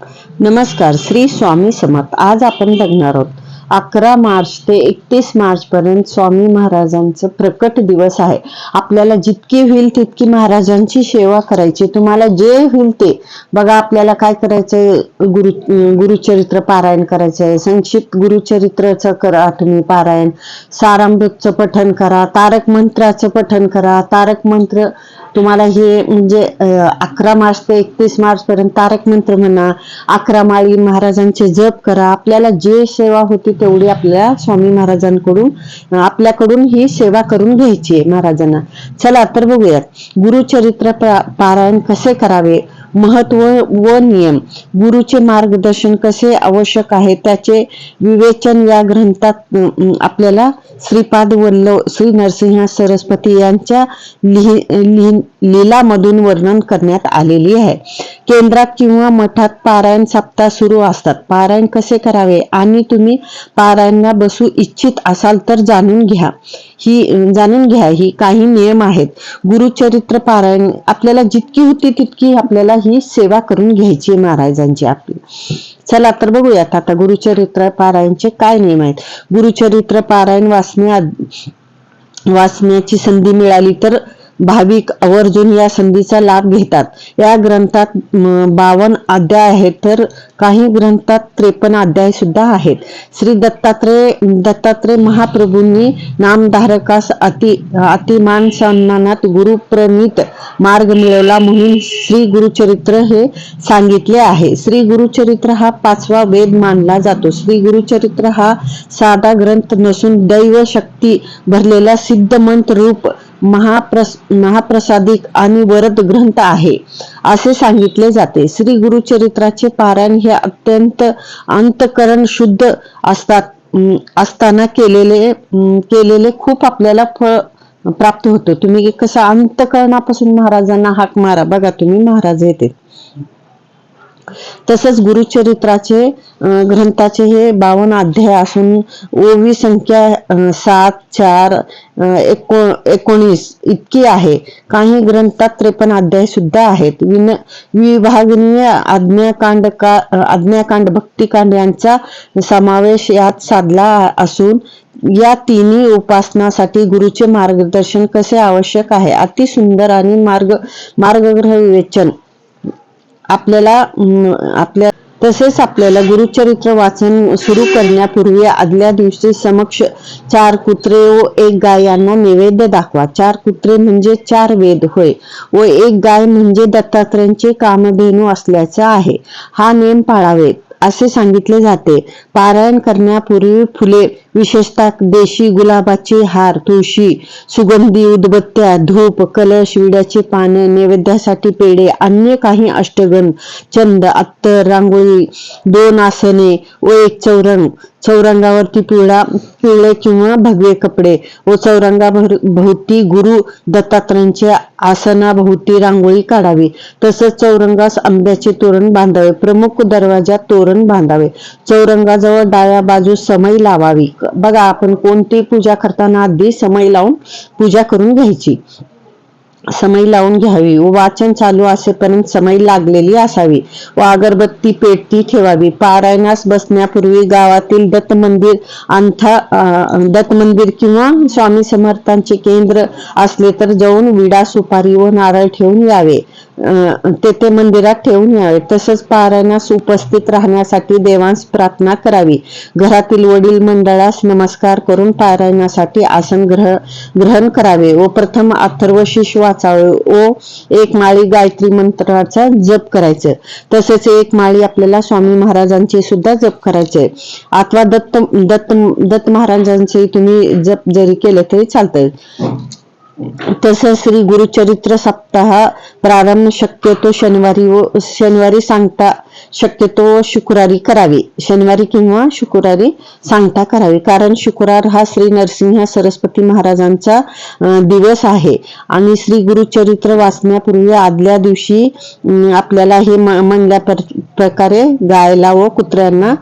नमस्कार श्री स्वामी समर्थ. आज आपण बघणार आहोत अकरा मार्च ते एकतीस मार्च पर्यंत स्वामी महाराजांचं प्रकट दिवस आहे. आपल्याला जितकी होईल तितकी महाराजांची सेवा करायची. तुम्हाला जे होईल ते. बघा आपल्याला काय करायचंय? गुरु गुरुचरित्र पारायण करायचंय. संक्षिप्त गुरुचरित्राचं करा तुम्ही पारायण. सारामृतचं पठन करा. तारक मंत्राचं पठन करा. तारक मंत्र तुम्हाला हे म्हणजे अकरा मार्च ते एकतीस मार्च पर्यंत तारक मंत्र म्हणा अकरा माळी महाराजांचे जप करा. आपल्याला जे सेवा होती तेवढी आपल्या स्वामी महाराजांकडून आपल्याकडून ही सेवा करून घ्यायची आहे महाराजांना. चला तर बघूयात. गुरुचरित्र पारायण कसे करावे? महत्त्व व नियम. गुरुचे मार्गदर्शन कसे आवश्यक आहे त्याचे विवेचन या ग्रंथात आपल्याला श्रीपाद वल्लभ श्री नरसिंह सरस्वती यांच्या लिहि लिहि- लीलामधून वर्णन करण्यात आलेली आहे. केंद्रात किंवा मठात पारायण सप्ताह सुरू असतात. पारायण कसे करावे? आणि तुम्ही पारायणला बसू इच्छित असाल तर जाणून घ्या. ही जाणून घ्या. ही काही नियम आहेत. गुरुचरित्र पारायण आपल्याला जितकी होती तितकी आपल्याला ही सेवा करून घ्यायची महाराजांची आपली. चला तर बघूयात आता गुरुचरित्र पारायणचे काय नियम आहेत. गुरुचरित्र पारायण वाचण्या वाचण्याची संधी मिळाली तर भाविक आवर्जून या संधीचा लाभ घेतात. या ग्रंथात बावन अध्याय आहेत तर काही ग्रंथात त्रेपन्न अध्याय सुद्धा आहेत. श्री दत्तात्रय दत्तात्रय महाप्रभूंनी नामधारकास अति अतिमान सन्मानात गुरुप्रणित मार्ग मिळवला म्हणून श्री गुरुचरित्र हे सांगितले आहे. श्री गुरुचरित्र हा पाचवा वेद मानला जातो. श्री गुरुचरित्र हा साधा ग्रंथ नसून दैव शक्ती भरलेला सिद्ध मंत्र रूप महाप्रस महाप्रसादिक आणि वरद ग्रंथ आहे. असे सांगितले जाते. श्री गुरुचरित्राचे पारायण हे अत्यंत अंतकरण शुद्ध असतात असताना केलेले केलेले खूप आपल्याला फळ प्राप्त होतो. तुम्ही कसं अंतकरणापासून महाराजांना हाक मारा. बघा तुम्ही महाराज येते. तसंच गुरुचरित्राचे ग्रंथाचे हे बावन अध्याय असून ओवी संख्या सात चार एको एकोणीस इतकी आहे. काही ग्रंथात त्रेपन्न अध्याय सुद्धा आहेत. विन विभागनीय आज्ञाकांड का आज्ञाकांड भक्तिकांड यांचा समावेश यात साधला असून या तिन्ही उपासनासाठी गुरुचे मार्गदर्शन कसे आवश्यक आहे? अति सुंदर आणि मार्ग मार्गग्रह विवेचन. आपल्याला आपल्या तसेच आपल्याला गुरुचरित्र वाचन सुरू करण्यापूर्वी आदल्या दिवशी समक्ष चार कुत्रे व एक गाय यांना नैवेद्य दाखवा. चार कुत्रे म्हणजे चार वेद होय व एक गाय म्हणजे दत्तात्रयांचे कामधेनू असल्याचा आहे. हा नेम पाळावे असे सांगितले जाते. पारायण करण्यापूर्वी फुले विशेषतः देशी गुलाबाचे हार तुळशी सुगंधी उदबत्त्या धूप कलश विड्याचे पाने नैवेद्यासाठी पेढे अन्य काही अष्टगण चंद अत्तर रांगोळी दोन आसने व एक चौरंग चौरंगावरती पिवळा पिवळे किंवा भगवे कपडे. व चौरंगाभर भोवती गुरु दत्तात्रयांच्या आसनाभोवती रांगोळी काढावी. तसंच चौरंगास आंब्याचे तोरण बांधावे. प्रमुख दरवाजात तोरण बांधावे. चौरंगाजवळ डाव्या बाजूस समय लावावी. बघा आपण कोणती पूजा करताना आधी समय लावून पूजा करून घ्यायची. समय लावून घ्यावी. व वाचन चालू असेपर्यंत समय लागलेली असावी. व अगरबत्ती पेटती ठेवावी. पारायणास बसण्यापूर्वी गावातील दत्त मंदिर अंथा दत्त मंदिर किंवा स्वामी समर्थांचे केंद्र असले तर जाऊन विडा सुपारी व नारळ ठेवून यावे. तेथे मंदिरात ठेवून यावे. तसंच पारायणास उपस्थित राहण्यासाठी देवांस प्रार्थना करावी. घरातील वडील मंडळास नमस्कार करून पारायणासाठी आसन ग्रह ग्रहण करावे. व प्रथम अथर्व शिष वाचावे. व एक माळी गायत्री मंत्राचा जप करायचं. तसेच एक माळी आपल्याला स्वामी महाराजांचे सुद्धा जप करायचे. अथवा दत्त दत्त दत्त महाराजांचे तुम्ही जप जरी केले तरी चालतंय. तसंच श्री गुरुचरित्र सप्ताह प्रारंभ शक्यतो शनिवारी व शनिवारी सांगता शक्यतो शुक्रवारी करावी. शनिवारी किंवा शुक्रवारी सांगता करावी. कारण शुक्रवार हा श्री नरसिंह सरस्वती महाराजांचा दिवस आहे. आणि श्री गुरुचरित्र वाचण्यापूर्वी आदल्या दिवशी आपल्याला हे म- म्हणल्या प्रकारे गायला व कुत्र्यांना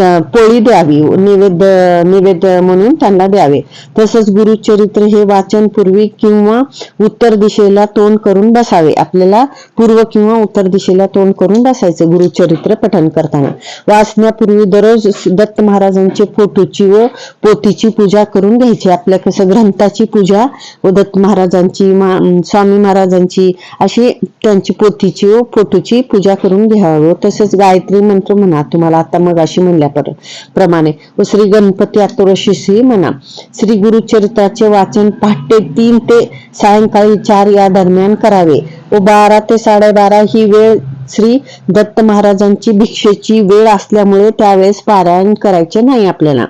पोळी द्यावी निवेद्य निवेद्य म्हणून त्यांना द्यावे. तसंच गुरुचरित्र हे वाचन पूर्वी किंवा उत्तर दिशेला तोंड करून बसावे. आपल्याला पूर्व किंवा उत्तर दिशेला तोंड करून बसायचं गुरुचरित्र पठण करताना. वाचण्यापूर्वी दररोज दत्त महाराजांचे फोटोची व पोथीची पूजा करून घ्यायची. आपल्या कसं ग्रंथाची पूजा व दत्त महाराजांची मा- स्वामी महाराजांची अशी त्यांची पोथीची व फोटोची पूजा करून घ्यावं. तसंच गायत्री मंत्र म्हणा. तुम्हाला आता मग अशी म्हणलं पर- व श्री गणपती आतुरशिशी म्हणा श्री गुरुचरित्राचे वाचन पहाटे तीन ते सायंकाळी चार या दरम्यान करावे. व बारा ते साडेबारा ही वेळ श्री दत्त महाराजांची भिक्षेची वेळ असल्यामुळे त्यावेळेस पारायण करायचे नाही आपल्याला.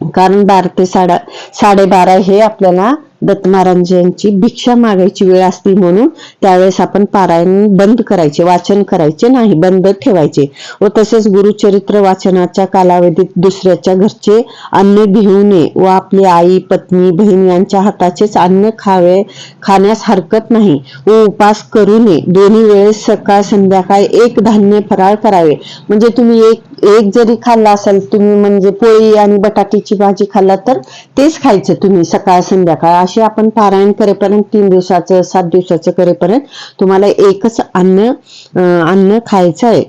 कारण बारा ते साडा साडेबारा हे आपल्याला दत्त महाराजांची भिक्षा मागायची वेळ असती म्हणून त्यावेळेस आपण पारायण बंद करायचे वाचन करायचे नाही बंद ठेवायचे व तसेच गुरुचरित्र वाचनाच्या कालावधीत दुसऱ्याच्या घरचे अन्न घेऊ नये व आपली आई पत्नी बहीण यांच्या हाताचेच अन्न खावे खाण्यास हरकत नाही व उपास करू नये. दोन्ही वेळेस सकाळ संध्याकाळ एक धान्य फराळ करावे. म्हणजे तुम्ही एक एक जरी खाल्ला असाल तुम्ही म्हणजे पोळी आणि बटाट्याची भाजी खाल्ला तर तेच खायचं तुम्ही सकाळ संध्याकाळ असे आपण पारायण करेपर्यंत तीन दिवसाचं सात दिवसाचं करेपर्यंत तुम्हाला एकच अन्न अन्न खायचं आहे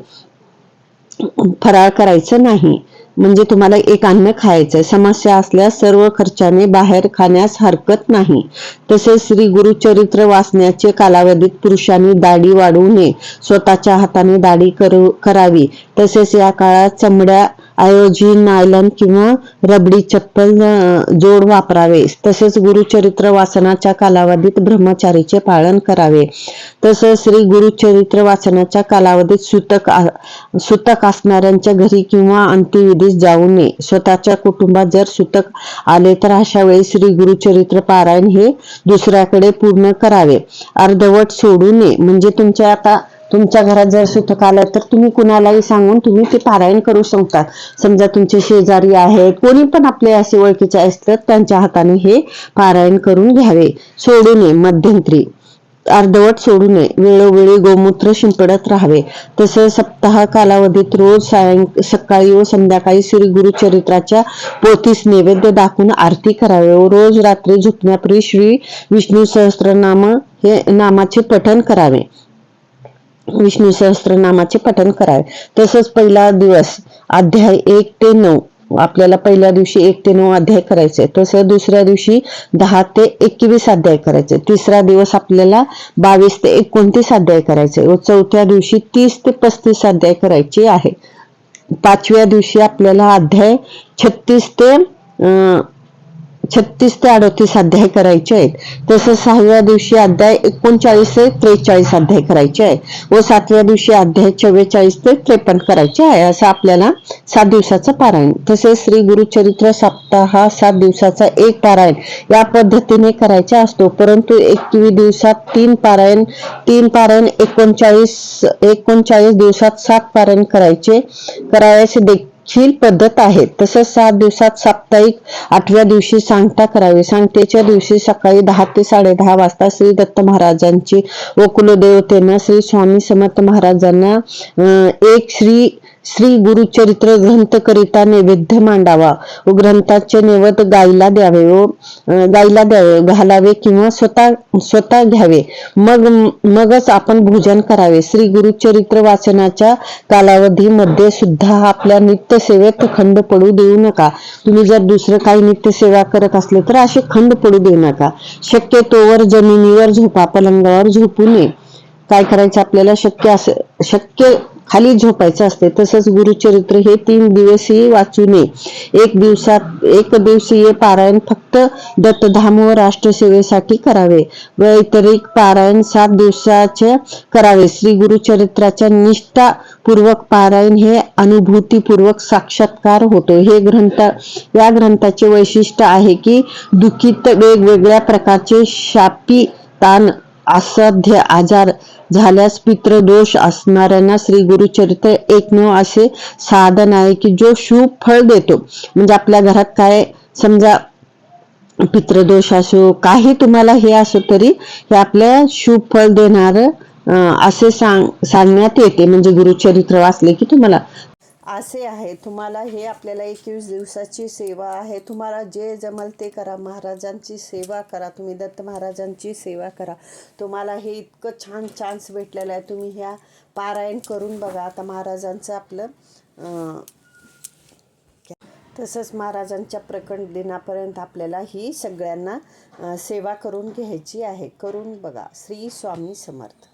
फराळ करायचं नाही. म्हणजे तुम्हाला एक अन्न खायचंय. समस्या असल्यास सर्व खर्चाने बाहेर खाण्यास हरकत नाही. तसेच श्री गुरुचरित्र वाचण्याचे कालावधीत पुरुषांनी दाढी वाढवू नये. स्वतःच्या हाताने दाढी करू करावी. तसेच या काळात चमड्या ऐवजी नायलॉन किंवा रबडी चप्पल जोड वापरावे. तसेच गुरुचरित्र वाचनाच्या कालावधीत ब्रह्मचारीचे पालन करावे. तसेच श्री गुरुचरित्र वाचनाच्या कालावधीत सुतक सुतक असणाऱ्यांच्या घरी किंवा अंत्यविधीस जाऊ नये. स्वतःच्या कुटुंबात जर सुतक आले तर अशा वेळी श्री गुरुचरित्र पारायण हे दुसऱ्याकडे पूर्ण करावे. अर्धवट सोडू नये. म्हणजे तुमच्या आता तुमच्या घरात जर सुतक आलं तर तुम्ही कुणालाही सांगून तुम्ही ते पारायण करू शकता. समजा तुमचे शेजारी आहेत कोणी पण आपले असे ओळखीचे असतात त्यांच्या हाताने हे पारायण करून घ्यावे. सोडू नये मध्यंतरी. अर्धवट सोडू नये. वेळोवेळी गोमूत्र शिंपडत राहावे. तसेच सप्ताह कालावधीत रोज सायं सकाळी व संध्याकाळी श्री गुरुचरित्राच्या पोथीस नैवेद्य दाखवून आरती करावे व रोज रात्री झोपण्यापूर्वी श्री विष्णू सहस्त्रनाम हे नामाचे पठण करावे. विष्णू सहस्त्रनामाचे पठण करावे. तसंच पहिला दिवस अध्याय एक ते नऊ. आपल्याला पहिल्या दिवशी एक ते नऊ अध्याय करायचे. तसं दुसऱ्या दिवशी दहा ते एकवीस अध्याय करायचे. तिसरा दिवस आपल्याला बावीस ते एकोणतीस अध्याय करायचे. व चौथ्या दिवशी तीस ते पस्तीस अध्याय करायचे आहे. पाचव्या दिवशी आपल्याला अध्याय छत्तीस ते अं, छत्तीस ते अडतीस अध्याय करायचे आहेत. तसेच सहाव्या दिवशी अध्याय एकोणचाळीस ते त्रेचाळीस अध्याय करायचे आहे. व सातव्या दिवशी अध्याय चव्वेचाळीस ते त्रेपन्न करायचे आहे. असं आपल्याला सात दिवसाचं पारायण. तसेच श्री गुरुचरित्र सप्ताह हा सात दिवसाचा एक पारायण या पद्धतीने करायचा असतो. परंतु एकवीस दिवसात तीन पारायण तीन पारायण एकोणचाळीस एकोणचाळीस दिवसात सात पारायण करायचे करायचे देखील पद्धत आहे तसंच सात दिवसात साप्ताहिक आठव्या दिवशी सांगता करावी. सांगतेच्या दिवशी सकाळी दहा ते साडेदहा वाजता श्री दत्त महाराजांची व कुलदेवतेनं श्री स्वामी समर्थ महाराजांना एक श्री श्री गुरुचरित्र ग्रंथ करिता नैवेद्य मांडावा. व ग्रंथाचे नैवत गायला द्यावे व गायला द्यावे घालावे किंवा स्वतः स्वतः घ्यावे. मग मगच आपण भोजन करावे. श्री गुरुचरित्र वाचनाच्या कालावधीमध्ये सुद्धा आपल्या नित्यसेवेत खंड पडू देऊ नका. तुम्ही जर दुसरं काही नित्यसेवा करत असले तर असे खंड पडू देऊ नका. शक्यतोवर जमिनीवर झोपा पलंगावर झोपू नये. काय करायचं आपल्याला? शक्य असे शक्य खाली झोपायचं असते. तसंच गुरुचरित्र हे तीन दिवसही वाचू नये. एक दिवसात एक दिवसीय पारायण फक्त दत्तधाम व राष्ट्रसेवेसाठी करावे वैतरिक पारायण सात दिवसाचे करावे. श्री गुरुचरित्राच्या निष्ठापूर्वक पारायण हे अनुभूतीपूर्वक साक्षात्कार होतो. हे ग्रंथ या ग्रंथाचे वैशिष्ट्य आहे की दुखित वेगवेगळ्या प्रकारचे शापी ताण असाध्य आजार झाल्यास पितृदोष असणाऱ्यांना श्री गुरुचरित्र एकमेव असे साधन आहे की जो शुभ फळ देतो. म्हणजे आपल्या घरात काय समजा पितृदोष असो काही तुम्हाला हे असो तरी हे आपल्या शुभ फळ देणार असे सांग सांगण्यात येते. म्हणजे गुरुचरित्र वाचले की तुम्हाला असे आहे. तुम्हाला हे आपल्याला एकवीस दिवसाची सेवा आहे. तुम्हाला जे जमल ते करा. महाराजांची सेवा करा. तुम्ही दत्त महाराजांची सेवा करा. तुम्हाला हे इतकं छान चान्स भेटलेलं आहे. तुम्ही ह्या पारायण करून बघा. आता महाराजांचं आपलं तसंच महाराजांच्या प्रकट दिनापर्यंत आपल्याला ही सगळ्यांना सेवा करून घ्यायची आहे. करून बघा. श्री स्वामी समर्थ.